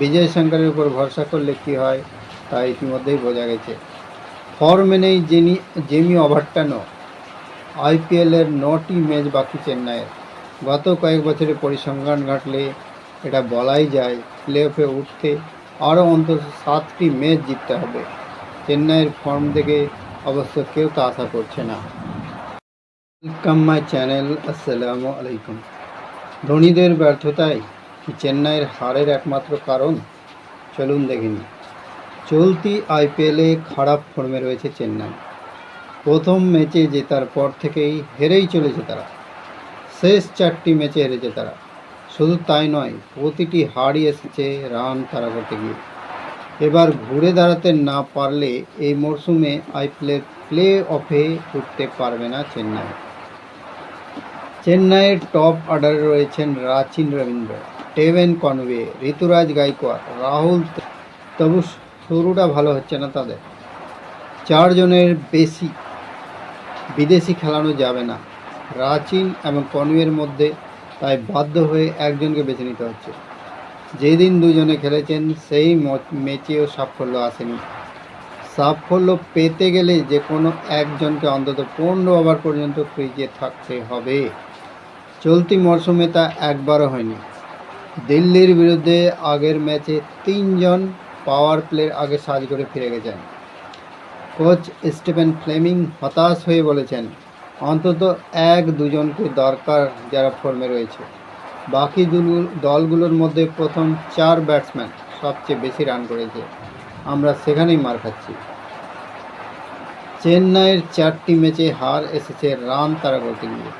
বিজয় শঙ্করের উপর ভরসা করলে কি হয় তা ইতিমধ্যেই বোঝা গেছে। ফর্মে নেই জেনি জেমি ওভারটানো আইপিএলের নটি ম্যাচ বাকি চেন্নাইয়ের। গত কয়েক বছরে পরিসংখ্যান ঘাটলে এটা বলাই যায় প্লে অফে উঠতে আরও অন্তত সাতটি ম্যাচ জিততে হবে। চেন্নাইয়ের ফর্ম দেখে অবশ্য কেউ তা আশা করছে না। ওয়েলকাম মাই চ্যানেল, আসসালামু আলাইকুম। ধোনিদের ব্যর্থতাই কি চেন্নাইয়ের হারের একমাত্র কারণ? চলুন দেখিনি চলতি আইপিএলে খারাপ ফর্মে রয়েছে চেন্নাই। প্রথম ম্যাচে জেতার পর থেকেই হেরেই চলেছে তারা। শেষ চারটি ম্যাচে হেরেছে তারা। শুধু তাই নয়, প্রতিটি হারই এসেছে রান তারা করতে গিয়ে। এবার ঘুরে দাঁড়াতে না পারলে এই মরশুমে আইপিএলের প্লে অফে উঠতে পারবে না চেন্নাই। চেন্নাইয়ের টপ অর্ডারে রয়েছেন রাচিন রবীন্দ্র। টেভেন কনওয়ে, ঋতুরাজ গাইকোয়াড় রাহুল তবু শুরুটা ভালো হচ্ছে না তাদের। চারজনের বেশি বিদেশি খেলানো যাবে না। রাচিন এবং কনওয়ের মধ্যে তাই বাধ্য হয়ে একজনকে বেছে নিতে হচ্ছে। যেদিন দুজনে খেলেছেন, সেই ম্যাচেও সাফল্য আসেনি। সাফল্য পেতে গেলে যে কোনো একজনকে অন্তত পনেরো ওভার পর্যন্ত ক্রিজে থাকতে হবে। চলতি মরশুমে তা একবারও হয়নি। দিল্লির বিরুদ্ধে আগের ম্যাচে তিনজন পাওয়ার প্লের আগে সাজ করে ফিরে গেছেন। কোচ স্টিফেন ফ্লেমিং হতাশ হয়ে বলেছেন, অন্তত এক দুজনকে দরকার যারা ফর্মে রয়েছে। বাকি দলগুলোর মধ্যে প্রথম চার ব্যাটসম্যান সবচেয়ে বেশি রান করেছে। আমরা সেখানেই মার খাচ্ছি। চেন্নাইয়ের চারটি ম্যাচে হার এসেছে রান তারা করতে গিয়ে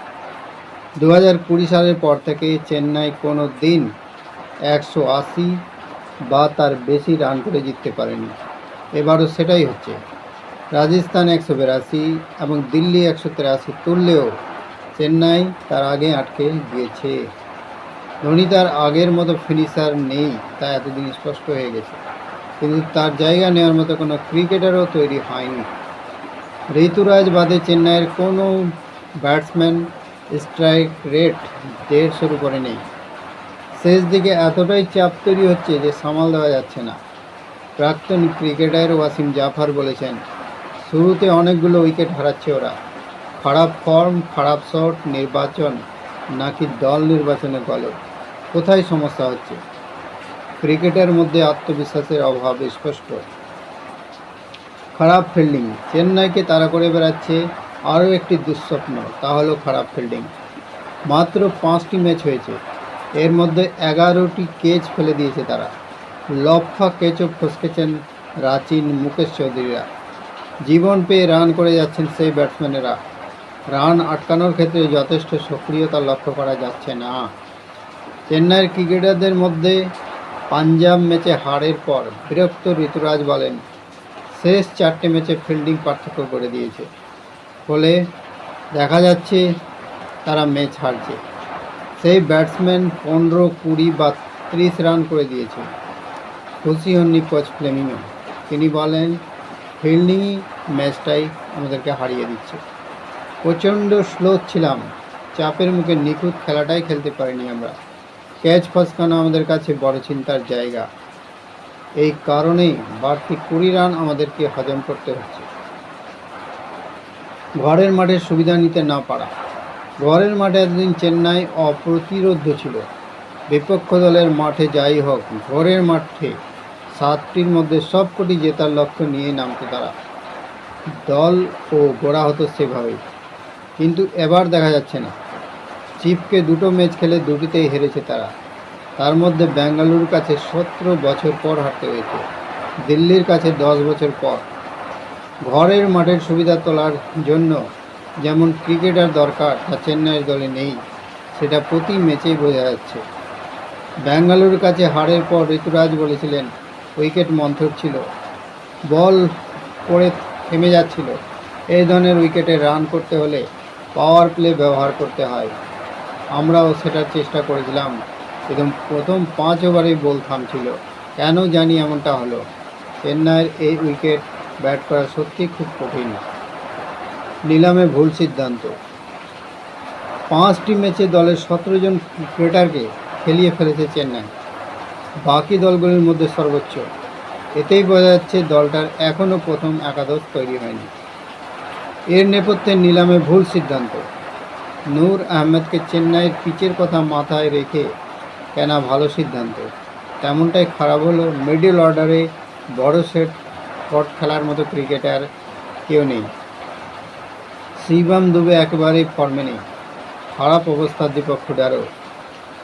দু হাজার কুড়ি সালের পর থেকে চেন্নাই কোনো দিন একশো আশি বা তার বেশি রান করে জিততে পারেনি। এবারও সেটাই হচ্ছে। রাজস্থান একশো বিরাশি এবং দিল্লি একশো তিরাশি তুললেও চেন্নাই তার আগে আটকে গিয়েছে। ধোনি তার আগের মতো ফিনিশার নেই, তা এতদিন স্পষ্ট হয়ে গেছে। কিন্তু তার জায়গা নেওয়ার মতো কোনো ক্রিকেটারও তৈরি হয়নি। ঋতুরাজ বাদে চেন্নাইয়ের কোনো ব্যাটসম্যান স্ট্রাইক রেট দেড়শোর উপরে নেই। শেষ দিকে এতটাই চাপ তৈরি হচ্ছে যে সামাল দেওয়া যাচ্ছে না। প্রাক্তন ক্রিকেটার ওয়াসিম জাফর বলেছেন, শুরুতে অনেকগুলো উইকেট হারাচ্ছে ওরা। খারাপ ফর্ম, খারাপ শট, নির্বাচন, নাকি দল নির্বাচনে গলে। কোথায় সমস্যা হচ্ছে? ক্রিকেটের মধ্যে আত্মবিশ্বাসের অভাব স্পষ্ট। খারাপ ফিল্ডিং, চেন্নাইকে তারা করে বেড়াচ্ছে আরও একটি দুঃস্বপ্ন, তা হলো খারাপ ফিল্ডিং। মাত্র পাঁচটি ম্যাচ হয়েছে এর মধ্যে এগারোটি কেচ ফেলে দিয়েছে তারা। লফা কেচও ফসকেছেন রাচিন মুকেশ চৌধুরীরা। জীবন পেয়ে রান করে যাচ্ছেন সেই ব্যাটসম্যানেরা। রান আটকানোর ক্ষেত্রে যথেষ্ট সক্রিয়তা লক্ষ্য করা যাচ্ছে না। চেন্নাইয়ের ক্রিকেটারদের মধ্যে পাঞ্জাব ম্যাচে হারের পর বিরক্ত ঋতুরাজ বলেন, শেষ চারটে ম্যাচে ফিল্ডিং পার্থক্য করে দিয়েছে। ফলে দেখা যাচ্ছে তারা ম্যাচ হারছে। সেই ব্যাটসম্যান পনেরো কুড়ি বা ত্রিশ রান করে দিয়েছে। খুশি হননি কোচ ফ্লেমিংও তিনি বলেন, ফিল্ডিংই ম্যাচটাই আমাদেরকে হারিয়ে দিচ্ছে। প্রচণ্ড স্লো ছিলাম। চাপের মুখে নিখুঁত খেলাটাই খেলতে পারিনি আমরা। ক্যাচ ফসকানো আমাদের কাছে বড় চিন্তার জায়গা। এই কারণেই বাড়তি কুড়ি রান আমাদেরকে হজম করতে হচ্ছে। ঘরের মাঠের সুবিধা নিতে না পারা। ঘরের মাঠে এতদিন চেন্নাই অপ্রতিরোধ্য ছিল। বিপক্ষ দলের মাঠে যাই হোক, ঘরের মাঠে সাতটির মধ্যে সবকটি জেতার লক্ষ্য নিয়ে নামতো তারা। দল ও গোড়া হতো সেভাবেই। কিন্তু এবার দেখা যাচ্ছে না। চিপকে দুটো ম্যাচ খেলে দুটিতেই হেরেছে তারা। তার মধ্যে বেঙ্গালুরুর কাছে সতেরো বছর পর হারতে হয়েছে। দিল্লির কাছে দশ বছর পর। ঘরের মাঠের সুবিধা তোলার জন্য যেমন ক্রিকেটার দরকার তা চেন্নাইয়ের দলে নেই, সেটা প্রতি ম্যাচেই বোঝা যাচ্ছে। বেঙ্গালুরুর কাছে হারের পর ঋতুরাজ বলেছিলেন, উইকেট মন্থর ছিল, বল পড়ে থেমে যাচ্ছিল। এই ধরনের উইকেটে রান করতে হলে পাওয়ার প্লে ব্যবহার করতে হয়। আমরাও সেটার চেষ্টা করেছিলাম, একদম প্রথম পাঁচ ওভারেই বল থামছিল। কেন জানি এমনটা হলো। চেন্নাইয়ের এই উইকেট ব্যাট করা সত্যি খুব কঠিন। নিলামে ভুল সিদ্ধান্ত। পাঁচটি ম্যাচে দলের সতেরো জন ক্রিকেটারকে খেলিয়ে ফেলেছে চেন্নাই। বাকি দলগুলির মধ্যে সর্বোচ্চ। এতেই বোঝা যাচ্ছে দলটার এখনও প্রথম একাদশ তৈরি হয়নি। এর নেপথ্যে নিলামে ভুল সিদ্ধান্ত। নূর আহমেদকে চেন্নাইয়ের পিচের কথা মাথায় রেখে কেনা ভালো সিদ্ধান্ত। তেমনটাই খারাপ হলো মিডল অর্ডারে বড় সেট শট খেলার মতো ক্রিকেটার কেউ নেই। শিবম দুবে একেবারেই ফর্মে নেই খারাপ অবস্থা দীপক হুডারও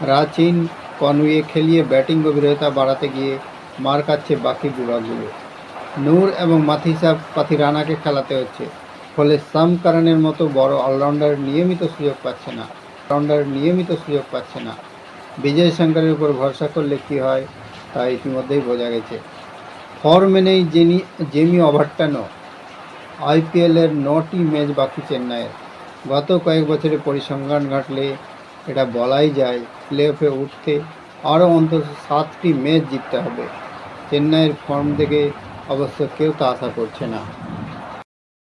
রাচিন কনউয়ে খেলিয়ে ব্যাটিং গভীরতা বাড়াতে গিয়ে মার খাচ্ছে বাকি বিভাগগুলো নূর এবং মাথিসা পাথিরানাকে খেলাতে হচ্ছে। ফলে সাম কারণের মতো বড় অলরাউন্ডার নিয়মিত সুযোগ পাচ্ছে না। অলরাউন্ডার নিয়মিত সুযোগ পাচ্ছে না। বিজয় শঙ্করের উপর ভরসা করলে কী হয়, তা ইতিমধ্যেই বোঝা গেছে। ফর্মে নেই জেনি জেমি ওভারটানো আইপিএলের নটি ম্যাচ বাকি চেন্নাইয়ের। গত কয়েক বছরে পরিসংখ্যান ঘাটলে এটা বলাই যায় প্লে অফে উঠতে আরও অন্তত সাতটি ম্যাচ জিততে হবে। চেন্নাইয়ের ফর্ম থেকে অবশ্য কেউ তা আশা করছে না।